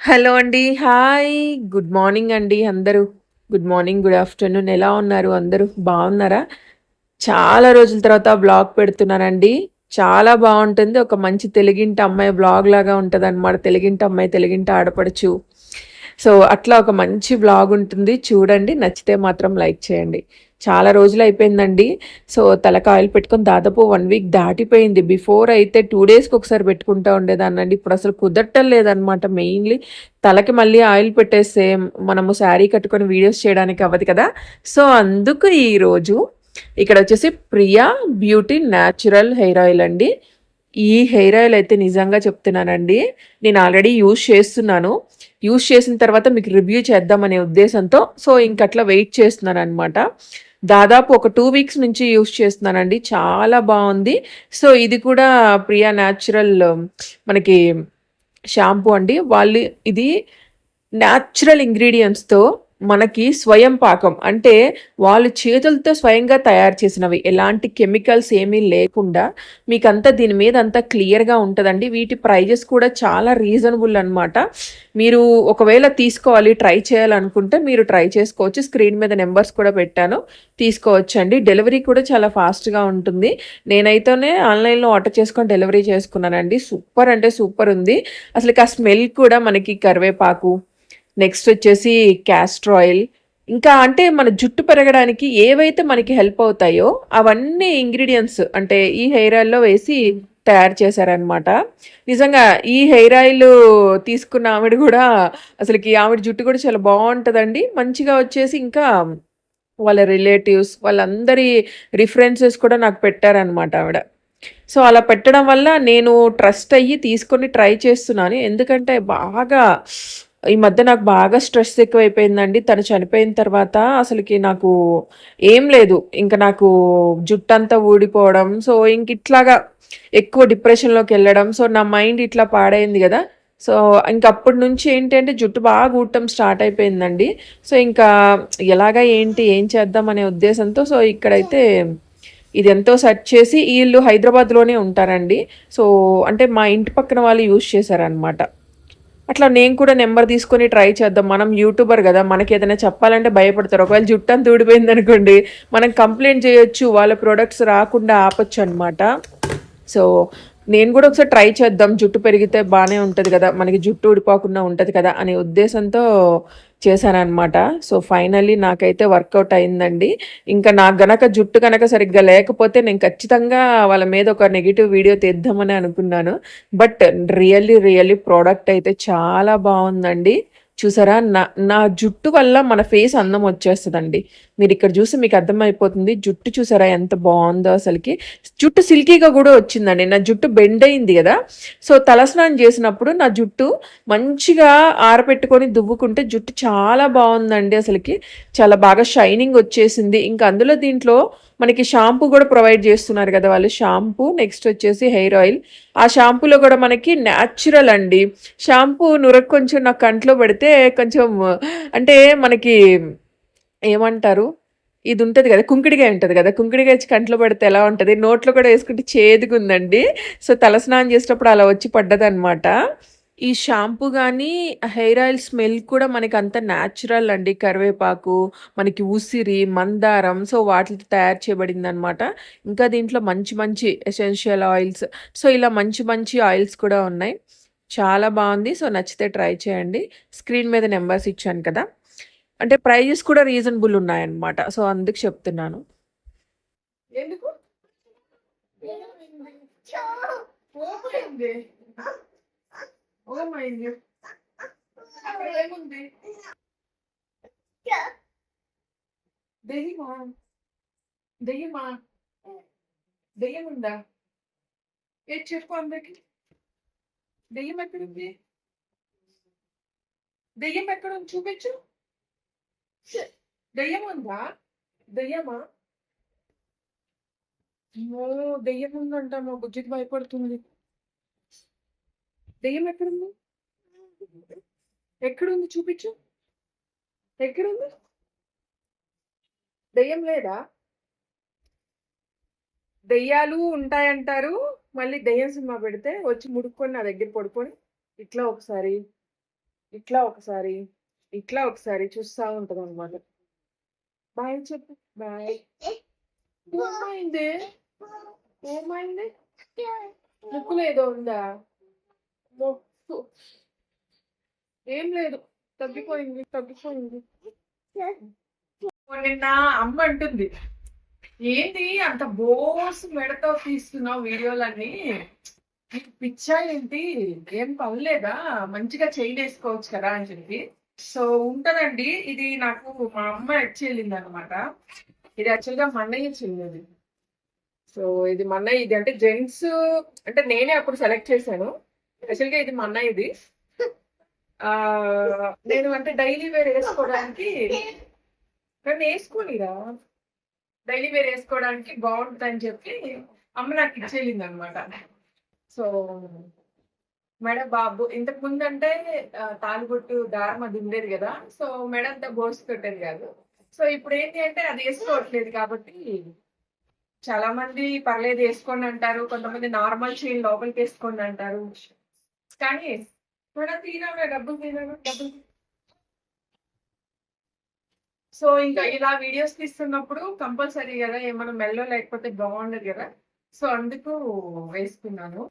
Hello అండి. Hi. Good morning అండి అందరూ. గుడ్ మార్నింగ్, గుడ్ ఆఫ్టర్‌నూన్ ఎలా ఉన్నారు అందరూ? బాగున్నారా? చాలా రోజుల తర్వాత బ్లాగ్ పెడుతున్నానండి. చాలా బాగుంటుంది ఒక మంచి తెలుగింటి అమ్మాయి బ్లాగ్ లాగా ఉంటదనమాట. తెలుగింటి అమ్మాయి, తెలుగింటి ఆడపడుచు. సో, అట్లా ఒక మంచి వ్లాగ్ ఉంటుంది. చూడండి. నచ్చితే మాత్రం లైక్ చేయండి. చాలా రోజులు అయిపోయిందండి సో, తలకి ఆయిల్ పెట్టుకొని దాదాపు వన్ వీక్ దాటిపోయింది. బిఫోర్ అయితే టూ డేస్‌కి ఒకసారి పెట్టుకుంటా ఉండేదాన్నండి. అసలు కుదరటం లేదనమాట మెయిన్‌లీ. తలకి మళ్ళీ ఆయిల్ పెట్టేస్తే మనము శారీ కట్టుకొని వీడియోస్ చేయడానికి అవ్వదు కదా! సో, అందుకు ఈరోజు ఇక్కడొచ్చేసి Priya beauty natural hair oil అండి. ఈ హెయిర్ ఆయిల్ అయితే నిజంగా చెప్తున్నానండి. నేను ఆల్రెడీ యూజ్ చేస్తున్నాను. యూజ్ చేసిన తర్వాత మీకు రివ్యూ చేద్దామనే ఉద్దేశంతో సో, ఇంకట్లా వెయిట్ చేస్తున్నాననమాట. దాదాపు ఒక టూ వీక్స్ నుంచి యూజ్ చేస్తున్నానండి. చాలా బాగుంది సో, ఇది కూడా ప్రియా న్యాచురల్ మనకి షాంపూ అండి. వాళ్ళు ఇది న్యాచురల్ ఇంగ్రీడియంట్స్తో మనకి స్వయం పాకం. అంటే వాళ్ళు చేతులతో స్వయంగా తయారు చేసినవి. ఎలాంటి కెమికల్స్ ఏమీ లేకుండా మీకంతా దీని మీద అంతా క్లియర్‌గా ఉంటుందండి వీటి ప్రైజెస్ కూడా చాలా రీజనబుల్ అనమాట. మీరు ఒకవేళ తీసుకోవాలి, ట్రై చేయాలనుకుంటే మీరు ట్రై చేసుకోవచ్చు. స్క్రీన్ మీద నెంబర్స్ కూడా పెట్టాను. తీసుకోవచ్చండి. డెలివరీ కూడా చాలా ఫాస్ట్‌గా ఉంటుంది. నేనైతేనే ఆన్‌లైన్‌లో ఆర్డర్ చేసుకొని డెలివరీ చేసుకున్నానండి. సూపర్ అంటే సూపర్ ఉంది. అసలు ఆ స్మెల్ కూడా మనకి కరివేపాకు, నెక్స్ట్ వచ్చేసి క్యాస్టర్ ఆయిల్ ఇంకా అంటే మన జుట్టు పెరగడానికి ఏవైతే మనకి హెల్ప్ అవుతాయో అవన్నీ ఇంగ్రీడియంట్స్ అంటే ఈ హెయిర్ ఆయిల్‌లో వేసి తయారు చేశారనమాట. నిజంగా ఈ హెయిర్ ఆయిల్ తీసుకున్న ఆవిడ కూడా అసలుకి ఆవిడ జుట్టు కూడా చాలా బాగుంటుందండి మంచిగా వచ్చేసి ఇంకా వాళ్ళ రిలేటివ్స్ వాళ్ళందరి రిఫరెన్సెస్ కూడా నాకు పెట్టారనమాట ఆవిడ. సో, అలా పెట్టడం వల్ల నేను ట్రస్ట్ అయ్యి తీసుకొని ట్రై చేస్తున్నాను. ఎందుకంటే బాగా ఈ మధ్య నాకు బాగా స్ట్రెస్ ఎక్కువైపోయిందండి. తను చనిపోయిన తర్వాత అసలుకి నాకు ఏం లేదు. ఇంకా నాకు జుట్టంతా ఊడిపోవడం. సో, ఇంక ఇట్లాగా ఎక్కువ డిప్రెషన్లోకి వెళ్ళడం సో, నా మైండ్ ఇట్లా పాడైంది కదా సో, ఇంకప్పటి నుంచి ఏంటి అంటే జుట్టు బాగా ఊడటం స్టార్ట్ అయిపోయిందండి. సో, ఇంకా ఎలాగా ఏంటి, ఏం చేద్దాం అనే ఉద్దేశంతో సో, ఇక్కడైతే ఇది ఎంతో సెర్చ్ చేసి వీళ్ళు హైదరాబాద్‌లోనే ఉంటారండి. సో, అంటే మా ఇంటి పక్కన వాళ్ళు యూజ్ చేశారనమాట. అట్లా నేను కూడా నెంబర్ తీసుకొని ట్రై చేద్దాం. మనం యూట్యూబర్ కదా మనకి ఏదైనా చెప్పాలంటే భయపడతారు. ఒకవేళ జుట్టంతా ఊడిపోయిందనుకోండి, మనం కంప్లైంట్ చేయొచ్చు. వాళ్ళ ప్రొడక్ట్స్ రాకుండా ఆపొచ్చనమాట. సో, నేను కూడా ఒకసారి ట్రై చేద్దాం. జుట్టు పెరిగితే బాగానే ఉంటుంది కదా మనకి జుట్టు ఊడిపోకుండా ఉంటుంది కదా! అనే ఉద్దేశంతో చేశానమాట సో, ఫైనల్లీ నాకైతే వర్కౌట్ అయిందండి. ఇంకా నాకు గనక జుట్టు కనుక సరిగ్గా లేకపోతే నేను ఖచ్చితంగా వాళ్ళ మీద ఒక నెగిటివ్ వీడియో తీద్దామని అనుకున్నాను. బట్ రియల్లీ, రియల్లీ ప్రోడక్ట్ అయితే చాలా బాగుందండి చూసారా? నా నా జుట్టు వల్ల మన ఫేస్ అందం వచ్చేస్తుందండి మీరు ఇక్కడ చూస్తే మీకు అర్థమైపోతుంది. జుట్టు చూసారా ఎంత బాగుందో అసలుకి జుట్టు సిల్కీగా కూడా వచ్చిందండి. నా జుట్టు బెండ్ అయింది కదా సో, తలస్నానం చేసినప్పుడు నా జుట్టు మంచిగా ఆరపెట్టుకొని దువ్వుకుంటే జుట్టు చాలా బాగుందండి అసలుకి చాలా బాగా షైనింగ్ వచ్చేసింది. ఇంకా అందులో దీంట్లో మనకి షాంపూ కూడా ప్రొవైడ్ చేస్తున్నారు కదా వాళ్ళు షాంపూ నెక్స్ట్ వచ్చేసి హెయిర్ ఆయిల్. ఆ షాంపూలో కూడా మనకి న్యాచురల్ అండి. షాంపూ నురగ కొంచెం నా కంట్లో పడితే కొంచెం అంటే మనకి ఏమంటారు? ఇది ఉంటుంది కదా కుంకుడికాయ ఉంటుంది కదా కుంకుడికాయ వచ్చి కంట్లో పడితే ఎలా ఉంటుంది నోట్లో కూడా వేసుకుంటే చేదుగుందండి. సో, తలస్నానం చేసేటప్పుడు అలా వచ్చి పడ్డదనమాట. ఈ షాంపూ గానీ, హెయిర్ ఆయిల్ స్మెల్ కూడా మనకంత న్యాచురల్ అండి. కరివేపాకు, మనకి ఉసిరి, మందారం సో, వాటిలతో తయారు చేయబడిందనమాట. ఇంకా దీంట్లో మంచి మంచి ఎసెన్షియల్ ఆయిల్స్ సో, ఇలా మంచి మంచి ఆయిల్స్ కూడా ఉన్నాయి. చాలా బావుంది. సో, నచ్చితే ట్రై చేయండి. స్క్రీన్ మీద నంబర్స్ ఇచ్చాను కదా! అంటే ప్రైజెస్ కూడా రీజనబుల్ ఉన్నాయన్నమాట. సో, అందుకు చెప్తున్నాను. ఎందుకు? ఓపెన్ ఓమైంది? ఏముంది? దెయ్యమా? దెయ్యమా? ఉందా ఏది చెప్పు అందరికి. దెయ్యం ఎక్కడుంది? దెయ్యం ఎక్కడుంది చూపించు. దెయ్యం ఉందా? దెయ్యమా? దెయ్యం ఉందంట మా బుజ్జికి భయపడుతుంది. దెయ్యం ఎక్కడుంది? ఎక్కడుంది చూపించు. ఎక్కడుంది? దెయ్యం లేదా? దెయ్యాలు ఉంటాయంటారు. మళ్ళీ దెయ్యం సినిమా పెడితే వచ్చి ముడుక్కొని నా దగ్గర పడుకొని ఇట్లా ఒకసారి ఇట్లా ఒకసారి ఇట్లా ఒకసారి చూస్తా ఉంటుంది అనమాట బాయ్ చెప్పు బాయ్ ఏమైంది ఏమైంది ముక్కులో ఏదో ఉందా ఏం లేదు. తగ్గిపోయింది తగ్గిపోయింది. నిన్న అమ్మ అంటుంది ఏంటి అంత బోస్ మెడతో తీస్తున్నావు వీడియోలన్నీ? నీకు పిచ్చా ఏంటి? ఏం పర్లేదా మంచిగా చైన్ వేసుకోవచ్చు కదా అని చెప్పి. సో ఉంటదండి. ఇది నాకు మా అమ్మ ఇచ్చి వెళ్ళింది అనమాట ఇది యాక్చువల్గా మా అన్నయ్య చెల్లింది సో ఇది మన్నయ్య ఇది అంటే జెంట్స్ అంటే నేనే అప్పుడు సెలెక్ట్ చేశాను. యాక్చువల్గా ఇది మా అన్నయ్యది ఆ నేను అంటే డైలీ వేర్ వేసుకోవడానికి కానీ వేసుకోనిరా. డైలీ వేర్ వేసుకోవడానికి బాగుంటుంది అని చెప్పి అమ్మ నాకు ఇచ్చేయింది అనమాట సో మేడం బాబు ఇంతకు ముందు అంటే తాలిబొట్టు దారం అది ఉండేది కదా. సో మెడ అంతా బోసి పెట్టేది కాదు. సో ఇప్పుడు ఏంటి అంటే అది వేసుకోవట్లేదు కాబట్టి చాలా మంది పర్లేదు వేసుకోండి అంటారు. కొంతమంది నార్మల్ చైన్ లోపలికి వేసుకోండి అంటారు. కానీ మనం తీరామే డబ్బులు తీరామే డబ్బులు సో ఇంకా ఇలా వీడియోస్ తీస్తున్నప్పుడు కంపల్సరీ కదా ఏమైనా మెల్లో లేకపోతే బాగుండదు కదా. సో అందుకు వేసుకున్నాను.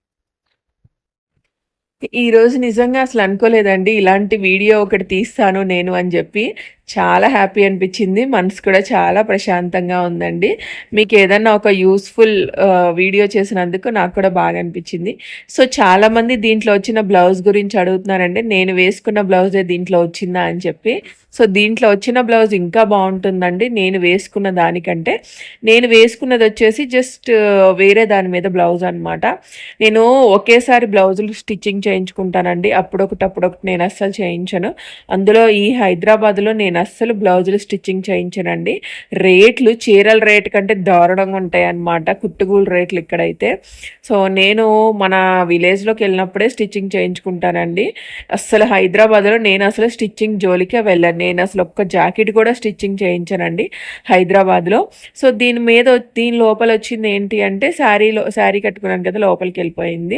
ఈ రోజు నిజంగా అసలు అనుకోలేదండి. ఇలాంటి వీడియో ఒకటి తీస్తాను నేను అని చెప్పి చాలా హ్యాపీ అనిపించింది. మనసు కూడా చాలా ప్రశాంతంగా ఉందండి. మీకు ఏదన్నా ఒక యూస్ఫుల్ వీడియో చేసినందుకు నాకు కూడా బాగా అనిపించింది. సో చాలామంది దీంట్లో వచ్చిన బ్లౌజ్ గురించి అడుగుతున్నారండి. నేను వేసుకున్న బ్లౌజే దీంట్లో వచ్చిందా అని చెప్పి. సో దీంట్లో వచ్చిన బ్లౌజ్ ఇంకా బాగుంటుందండి. నేను వేసుకున్న దానికంటే. నేను వేసుకున్నది వచ్చేసి జస్ట్ వేరే దాని మీద బ్లౌజ్ అనమాట నేను ఒకేసారి బ్లౌజులు స్టిచ్చింగ్ చేయించుకుంటానండి. అప్పుడొకటి అప్పుడొకటి నేను అస్సలు చేయించను. అందులో ఈ హైదరాబాద్లో నేను అస్సలు బ్లౌజులు స్టిచ్చింగ్ చేయించనండి. రేట్లు చీరల రేట్ కంటే దారుణంగా ఉంటాయి అన్నమాట కుట్టుగూలు రేట్లు ఇక్కడైతే. సో నేను మన విలేజ్లోకి వెళ్ళినప్పుడే స్టిచ్చింగ్ చేయించుకుంటానండి. అస్సలు హైదరాబాద్లో నేను అసలు స్టిచ్చింగ్ జోలికే వెళ్ళాను. నేను అసలు ఒక్క జాకెట్ కూడా స్టిచ్చింగ్ చేయించానండి హైదరాబాద్లో. సో దీని మీద దీని లోపల వచ్చింది ఏంటి అంటే శారీలో శారీ కట్టుకున్నాను కదా లోపలికి వెళ్ళిపోయింది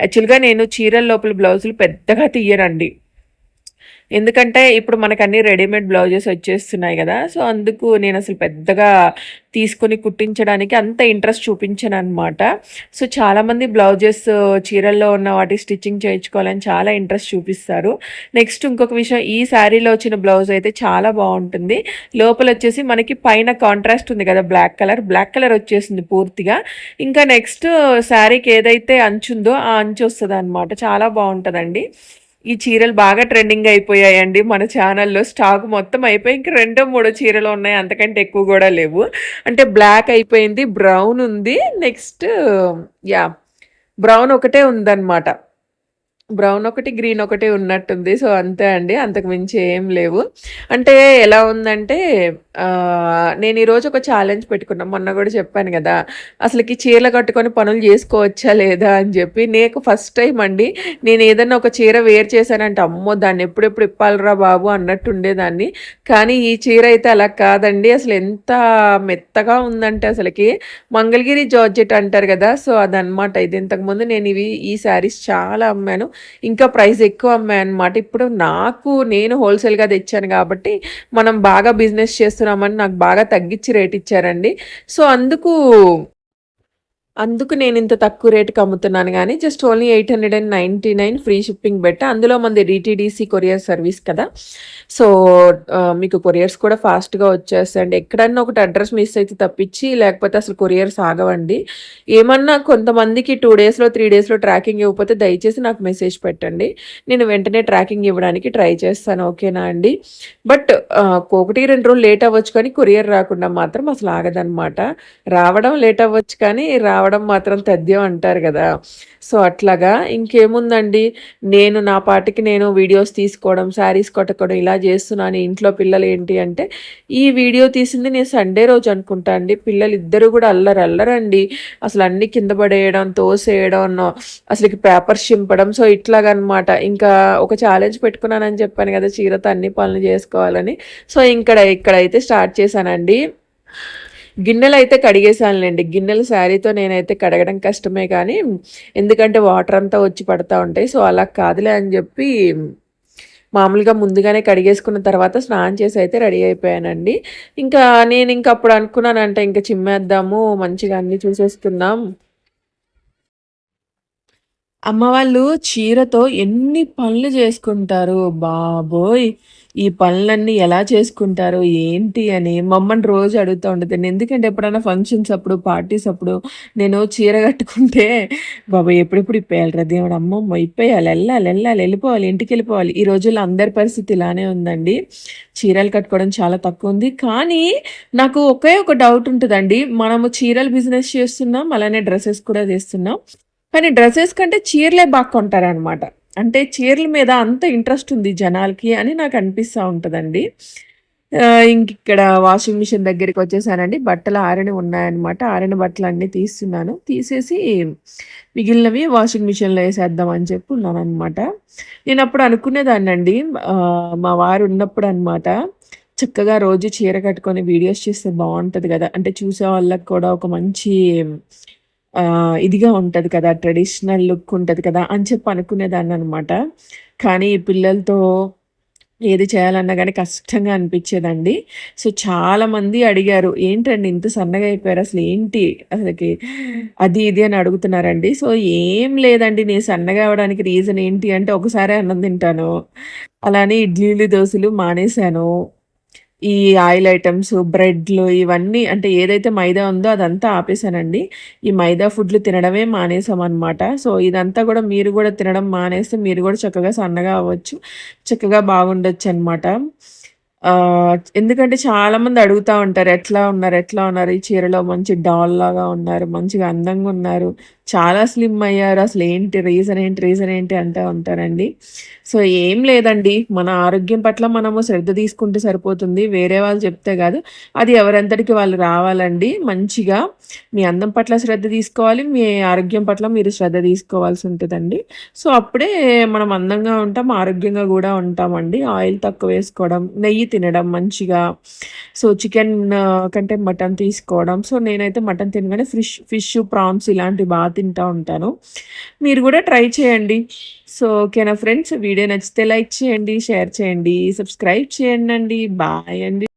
యాక్చువల్గా నేను చీరల లోపల బ్లౌజులు పెద్దగా తీయరండి. ఎందుకంటే ఇప్పుడు మనకు అన్ని రెడీమేడ్ బ్లౌజెస్ వచ్చేస్తున్నాయి కదా సో అందుకు నేను అసలు పెద్దగా తీసుకొని కుట్టించడానికి అంత ఇంట్రెస్ట్ చూపించాను అనమాట సో చాలామంది బ్లౌజెస్ చీరల్లో ఉన్న వాటి స్టిచ్చింగ్ చేయించుకోవాలని చాలా ఇంట్రెస్ట్ చూపిస్తారు. నెక్స్ట్ ఇంకొక విషయం ఈ శారీలో వచ్చిన బ్లౌజ్ అయితే చాలా బాగుంటుంది. లోపల వచ్చేసి మనకి పైన కాంట్రాస్ట్ ఉంది కదా బ్లాక్ కలర్ బ్లాక్ కలర్ వచ్చేసింది పూర్తిగా. ఇంకా నెక్స్ట్ శారీకి ఏదైతే అంచుందో ఆ అంచు వస్తుంది అనమాట చాలా బాగుంటుందండి. ఈ చీరలు బాగా ట్రెండింగ్ అయిపోయాయండి. మన ఛానల్లో స్టాక్ మొత్తం అయిపోయి ఇంక రెండో మూడో చీరలు ఉన్నాయి. అంతకంటే ఎక్కువ కూడా లేవు. అంటే బ్లాక్ అయిపోయింది బ్రౌన్ ఉంది. నెక్స్ట్ యా బ్రౌన్ ఒకటే ఉందన్నమాట. బ్రౌన్ ఒకటి గ్రీన్ ఒకటి ఉన్నట్టుంది. సో అంతే అండి. అంతకు మించి ఏం లేవు. అంటే ఎలా ఉందంటే నేను ఈరోజు ఒక ఛాలెంజ్ పెట్టుకున్నా. మొన్న కూడా చెప్పాను కదా అసలుకి చీరలు కట్టుకొని పనులు చేసుకోవచ్చా లేదా అని చెప్పి. నేను ఫస్ట్ టైం అండి. నేను ఏదైనా ఒక చీర వేర్ చేశానంటే అమ్మో దాన్ని ఎప్పుడెప్పుడు ఇప్పాలరా బాబు అన్నట్టు ఉండేదాన్ని. కానీ ఈ చీర అయితే అలా కాదండి. అసలు ఎంత మెత్తగా ఉందంటే అసలుకి మంగళగిరి జార్జెట్ అంటారు కదా సో అదనమాట ఇది ఇంతకుముందు నేను ఇవి ఈ శారీస్ చాలా అమ్మాను. ఇంకా ప్రైస్ ఎక్కువ అమ్మాయి అనమాట ఇప్పుడు నాకు నేను హోల్సేల్గా తెచ్చాను కాబట్టి మనం బాగా బిజినెస్ చేస్తున్నామని నాకు బాగా తగ్గించి రేట్ ఇచ్చారండి. సో అందుకు అందుకు నేను ఇంత తక్కువ రేటుకి అమ్ముతున్నాను కానీ just only eight hundred and ninety nine free shipping పెట్టా. అందులో మంది డిటీడీసీ కొరియర్ సర్వీస్ కదా. సో మీకు కొరియర్స్ కూడా ఫాస్ట్గా వచ్చేస్తాయండి. ఎక్కడన్నా ఒకటి అడ్రస్ మిస్ అయితే తప్పించి లేకపోతే అసలు కొరియర్స్ ఆగవండి. ఏమన్నా కొంతమందికి టూ డేస్లో త్రీ డేస్లో ట్రాకింగ్ ఇవ్వకపోతే దయచేసి నాకు మెసేజ్ పెట్టండి. నేను వెంటనే ట్రాకింగ్ ఇవ్వడానికి ట్రై చేస్తాను. ఓకేనా అండి? బట్ ఒకటి రెండు రోజులు లేట్ అవ్వచ్చు కానీ కొరియర్ రాకుండా మాత్రం అసలు ఆగదనమాట రావడం లేట్ అవ్వచ్చు కానీ రా రావడం మాత్రం తథ్యం అంటారు కదా. సో అట్లాగా ఇంకేముందండి? నేను నా పాటికి నేను వీడియోస్ తీసుకోవడం శారీస్ కొట్టుకోవడం ఇలా చేస్తున్నాను. ఇంట్లో పిల్లలు ఏంటి అంటే ఈ వీడియో తీసింది నేను సండే రోజు అనుకుంటా అండి. పిల్లలు ఇద్దరు కూడా అల్లరు అల్లరండి. అసలు అన్ని కింద పడేయడం తోసేయడం అసలుకి పేపర్స్ చింపడం. సో ఇట్లాగనమాట. ఇంకా ఒక ఛాలెంజ్ పెట్టుకున్నానని చెప్పాను కదా చీరతో అన్ని పనులు చేసుకోవాలని. సో ఇక్కడ ఇక్కడైతే స్టార్ట్ చేశానండి. గిన్నెలు అయితే కడిగేసానులేండి గిన్నెలు శారీతో నేనైతే కడగడం కష్టమే కానీ ఎందుకంటే వాటర్ అంతా వచ్చి పడతా ఉంటాయి. సో అలా కాదులే అని చెప్పి మామూలుగా ముందుగానే కడిగేసుకున్న తర్వాత స్నానం చేసి అయితే రెడీ అయిపోయానండి. ఇంకా నేను ఇంకా అప్పుడు అనుకున్నానంటే ఇంకా చిమ్మేద్దాము మంచిగా అన్నీ చూసేసుకుందాం అమ్మ వాళ్ళు చీరతో ఎన్ని పనులు చేసుకుంటారు బాబోయ్. ఈ పనులన్నీ ఎలా చేసుకుంటారు ఏంటి అని మమ్మల్ని రోజు అడుగుతూ ఉంటుంది ఎందుకంటే ఎప్పుడైనా ఫంక్షన్స్ అప్పుడు పార్టీస్ అప్పుడు నేను చీర కట్టుకుంటే బాబా ఎప్పుడెప్పుడు ఇప్పేయాలి దేవుడు? అమ్మమ్మ ఇప్పేయాలి వెళ్ళాలి వెళ్ళాలి వెళ్ళిపోవాలి ఇంటికి వెళ్ళిపోవాలి. ఈ రోజుల్లో అందరి పరిస్థితి ఇలానే ఉందండి. చీరలు కట్టుకోవడం చాలా తక్కువ ఉంది. కానీ నాకు ఒకే ఒక డౌట్ ఉంటుందండి. మనము చీరలు బిజినెస్ చేస్తున్నాం అలానే డ్రెస్సెస్ కూడా చేస్తున్నాం. కానీ డ్రెస్సెస్ కంటే చీరలే బాగా కొంటారనమాట అంటే చీరల మీద అంత ఇంట్రెస్ట్ ఉంది జనాలకి అని నాకు అనిపిస్తూ ఉంటుందండి. ఇంక ఇక్కడ వాషింగ్ మిషన్ దగ్గరికి వచ్చేసానండి. బట్టలు ఆరని ఉన్నాయన్నమాట. ఆరిన బట్టలు అన్నీ తీస్తున్నాను. తీసేసి మిగిలినవి వాషింగ్ మిషన్లో వేసేద్దాం అని చెప్పి ఉన్నాను అనమాట నేను అప్పుడు అనుకునేదాన్ని అండి మా వారు ఉన్నప్పుడు అనమాట చక్కగా రోజు చీర కట్టుకొని వీడియోస్ చేస్తే బాగుంటుంది కదా. అంటే చూసే వాళ్ళకి కూడా ఒక మంచి ఇదిగా ఉంటుంది కదా! ట్రెడిషనల్ లుక్ ఉంటుంది కదా! అని చెప్పి అనుకునేదాన్ని అనమాట కానీ ఈ పిల్లలతో ఏది చేయాలన్నా కానీ కష్టంగా అనిపించేదండి సో, చాలామంది అడిగారు. "ఏంటండి ఇంత సన్నగా అయిపోయారు అసలు ఏంటి అసలుకి అది ఇది అని అడుగుతున్నారండి. సో, ఏం లేదండి నేను సన్నగా అవ్వడానికి రీజన్ ఏంటి అంటే ఒకసారి అన్నం తింటాను. అలానే ఇడ్లీలు, దోశలు మానేశాను. ఈ ఆయిల్ ఐటమ్స్ బ్రెడ్‌లు ఇవన్నీ అంటే ఏదైతే మైదా ఉందో అదంతా ఆపేసానండి. ఈ మైదా ఫుడ్‌లు తినడమే మానేసామనమాట. సో, ఇదంతా కూడా మీరు కూడా తినడం మానేస్తే మీరు కూడా చక్కగా సన్నగా అవ్వచ్చు. చక్కగా బాగుండొచ్చు అనమాట ఎందుకంటే చాలామంది అడుగుతా ఉంటారు. "ఎట్లా ఉన్నారు? ఎట్లా ఉన్నారు? ఈ చీరలో మంచి డాల్‌లాగా ఉన్నారు. మంచిగా అందంగా ఉన్నారు. చాలా స్లిమ్ అయ్యారు. అసలు ఏంటి రీజన్ ఏంటి? రీజన్ ఏంటి?" అంటూ ఉంటారండి. సో, ఏం లేదండి. మన ఆరోగ్యం పట్ల మనము శ్రద్ధ తీసుకుంటే సరిపోతుంది. వేరే వాళ్ళు చెప్తే కాదు అది ఎవరంతటికి వాళ్ళు రావాలండి. మంచిగా మీ అందం పట్ల శ్రద్ధ తీసుకోవాలి. మీ ఆరోగ్యం పట్ల మీరు శ్రద్ధ తీసుకోవాల్సి ఉంటదండి. సో, అప్పుడే మనం అందంగా ఉంటాం. ఆరోగ్యంగా కూడా ఉంటామండి. ఆయిల్ తక్కువ వేసుకోవడం, నెయ్యి తినడం మంచిగా. సో, చికెన్ కంటే మటన్ తీసుకోవడం. సో, నేనైతే మటన్ తినగానే ఫిష్ ఫిష్, ప్రాన్స్ ఇలాంటివి బాగా తింటూ ఉంటాను. మీరు కూడా ట్రై చేయండి. సో, ఓకేనా ఫ్రెండ్స్? వీడియో నచ్చితే లైక్ చేయండి, షేర్ చేయండి, సబ్స్క్రైబ్ చేయండండి. బాయ్ అండి.